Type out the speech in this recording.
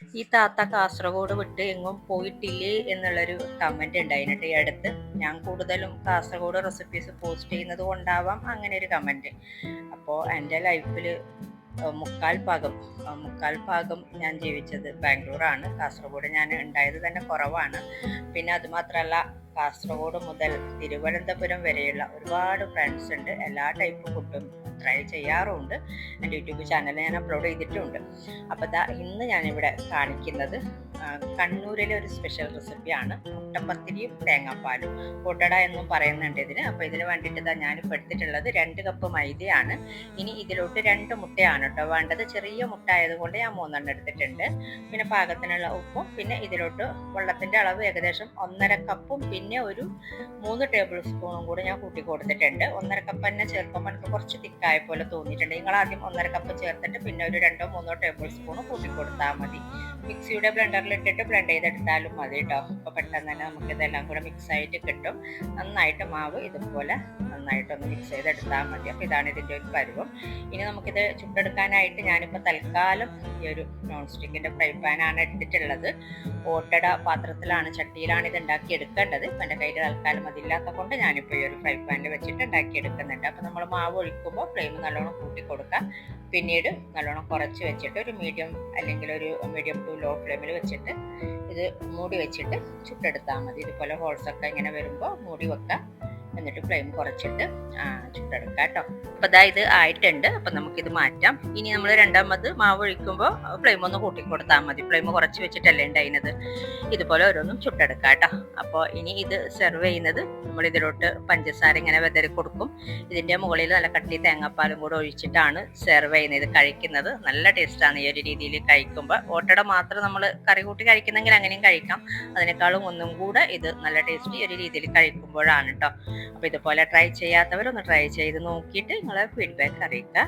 ഈ താത്ത കാസർഗോഡ് വിട്ട് എങ്ങും പോയിട്ടില്ലേ എന്നുള്ളൊരു കമന്റ് ഉണ്ടായിട്ട് ഈ അടുത്ത്. ഞാൻ കൂടുതലും കാസർഗോഡ് റെസിപ്പീസ് പോസ്റ്റ് ചെയ്യുന്നത് കൊണ്ടാവാം അങ്ങനെ ഒരു കമന്റ് അപ്പോൾ എന്റെ ലൈഫിൽ മുക്കാൽ ഭാഗം. മുക്കാൽ ഭാഗം ഞാൻ ജീവിച്ചത് ബാംഗ്ലൂരാണ്. കാസർഗോഡ് ഞാൻ ഉണ്ടായത് തന്നെ കുറവാണ്. പിന്നെ അതുമാത്രമല്ല കാസർഗോഡ് മുതൽ തിരുവനന്തപുരം വരെയുള്ള ഒരുപാട് ഫ്രണ്ട്സ് ഉണ്ട്. എല്ലാ ടൈപ്പ് ഫുഡും ട്രൈ ചെയ്യാറുമുണ്ട് എന്റെ യൂട്യൂബ് ചാനലിൽ ഞാൻ അപ്ലോഡ് ചെയ്തിട്ടുമുണ്ട് അപ്പോൾ ദാ ഇന്ന് ഞാനിവിടെ കാണിക്കുന്നത് കണ്ണൂരിലെ ഒരു സ്പെഷ്യൽ റെസിപ്പിയാണ് മുട്ടപ്പത്തിരിയും തേങ്ങാപ്പാലും. പൊട്ടട എന്നും പറയുന്നുണ്ട് ഇതിന്. അപ്പോൾ ഇതിന് വേണ്ടിയിട്ട് ഇതാ ഞാനിപ്പോൾ എടുത്തിട്ടുള്ളത് രണ്ട് കപ്പ് മൈദയാണ്. ഇനി ഇതിലോട്ട് രണ്ട് മുട്ടയാണ് കേട്ടോ വേണ്ടത്. ചെറിയ മുട്ട ആയതുകൊണ്ട് ഞാൻ മൂന്നെണ്ണം എടുത്തിട്ടുണ്ട്. പിന്നെ പാകത്തിനുള്ള ഉപ്പും പിന്നെ ഇതിലോട്ട് വെള്ളത്തിന്റെ അളവ് ഏകദേശം ഒന്നര കപ്പും പിന്നെ ഒരു മൂന്ന് ടേബിൾ സ്പൂണും കൂടി ഞാൻ കൂട്ടി കൊടുത്തിട്ടുണ്ട്. ഒന്നര കപ്പ് തന്നെ ചേർക്കുമ്പോൾ എനിക്ക് കുറച്ച് തിക്കായ പോലെ തോന്നിയിട്ടുണ്ട്. നിങ്ങൾ ആദ്യം ഒന്നര കപ്പ് ചേർത്തിട്ട് പിന്നെ ഒരു രണ്ടോ മൂന്നോ ടേബിൾ സ്പൂൺ കൂട്ടി കൊടുത്താൽ മതി. മിക്സിയുടെ ബ്ലെൻഡറിൽ ഇട്ടിട്ട് ബ്ലെൻഡ് ചെയ്തെടുത്താലും മതി കേട്ടോ അപ്പോൾ പെട്ടെന്ന് തന്നെ നമുക്ക് ഇതെല്ലാം കൂടെ മിക്സ് ആയിട്ട് കിട്ടും. നന്നായിട്ട് മാവ് ഇതുപോലെ നന്നായിട്ടൊന്ന് മിക്സ് ചെയ്തെടുത്താൽ മതി. അപ്പോൾ ഇതാണ് ഇതിന്റെ ഒരു പരുവം. ഇനി നമുക്കിത് ചുട്ടെടുക്കാനായിട്ട് ഞാനിപ്പോൾ തൽക്കാലം ഈ ഒരു നോൺ സ്റ്റിക്കിന്റെ ഫ്രൈ പാനാണ് എടുത്തിട്ടുള്ളത്. ഓട്ടട പാത്രത്തിലാണ് ചട്ടിയിലാണ് ഇത് ഉണ്ടാക്കി എടുക്കേണ്ടത് ഇപ്പം എന്റെ കയ്യിൽ തൽക്കാലം അതില്ലാത്ത കൊണ്ട് ഞാനിപ്പോൾ ഈ ഒരു ഫ്രൈ പാനിൽ വെച്ചിട്ട് ഉണ്ടാക്കി എടുക്കുന്നുണ്ട് അപ്പോൾ നമ്മൾ മാവ് ഒഴിക്കുമ്പോൾ ഫ്ലെയിം നല്ലോണം കൂട്ടി കൊടുക്കുക പിന്നീട് നല്ലോണം കുറച്ച് വെച്ചിട്ട് ഒരു മീഡിയം അല്ലെങ്കിൽ ഒരു മീഡിയം ടു ലോ ഫ്ലെയിമിൽ വെച്ചിട്ട് ഇത് മൂടി വെച്ചിട്ട് ചുട്ടെടുത്താൽ മതി. ഇതുപോലെ ഹോൾസ് ഒക്കെ ഇങ്ങനെ വരുമ്പോൾ മൂടി വെക്കുക എന്നിട്ട് ഫ്ലെയിം കുറച്ചിട്ട് ചുട്ടെടുക്കാം കേട്ടോ അപ്പൊ ഇതാ ഇത് ആയിട്ടുണ്ട്. അപ്പം നമുക്കിത് മാറ്റാം. ഇനി നമ്മൾ രണ്ടാമത് മാവ് ഒഴിക്കുമ്പോൾ ഫ്ലെയിം ഒന്ന് കൂട്ടി കൊടുത്താൽ മതി. ഫ്ലെയിം കുറച്ച് വെച്ചിട്ടല്ലേ ഉണ്ടായിരുന്നത്. ഇതുപോലെ ഓരോന്നും ചുട്ടെടുക്കാം കേട്ടോ അപ്പോൾ ഇനി ഇത് സെർവ് ചെയ്യുന്നത് നമ്മൾ ഇതിലോട്ട് പഞ്ചസാര ഇങ്ങനെ വെതറി കൊടുക്കും. ഇതിന്റെ മുകളിൽ നല്ല കട്ടി തേങ്ങാപ്പാലും കൂടെ ഒഴിച്ചിട്ടാണ് സെർവ് ചെയ്യുന്നത്. കഴിക്കുന്നത് നല്ല ടേസ്റ്റാണ് ഈ ഒരു രീതിയിൽ കഴിക്കുമ്പോൾ ഓട്ടട മാത്രം നമ്മൾ കറി കൂട്ടി കഴിക്കുന്നെങ്കിൽ അങ്ങനെയും കഴിക്കാം. അതിനേക്കാളും ഒന്നും കൂടെ ഇത് നല്ല ടേസ്റ്റ് ഒരു രീതിയിൽ കഴിക്കുമ്പോഴാണ് കേട്ടോ അപ്പോൾ ഇതുപോലെ ട്രൈ ചെയ്യാത്തവരൊന്ന് ട്രൈ ചെയ്ത് നോക്കിയിട്ട് നിങ്ങളെ ഫീഡ്ബാക്ക് അറിയിക്കുക.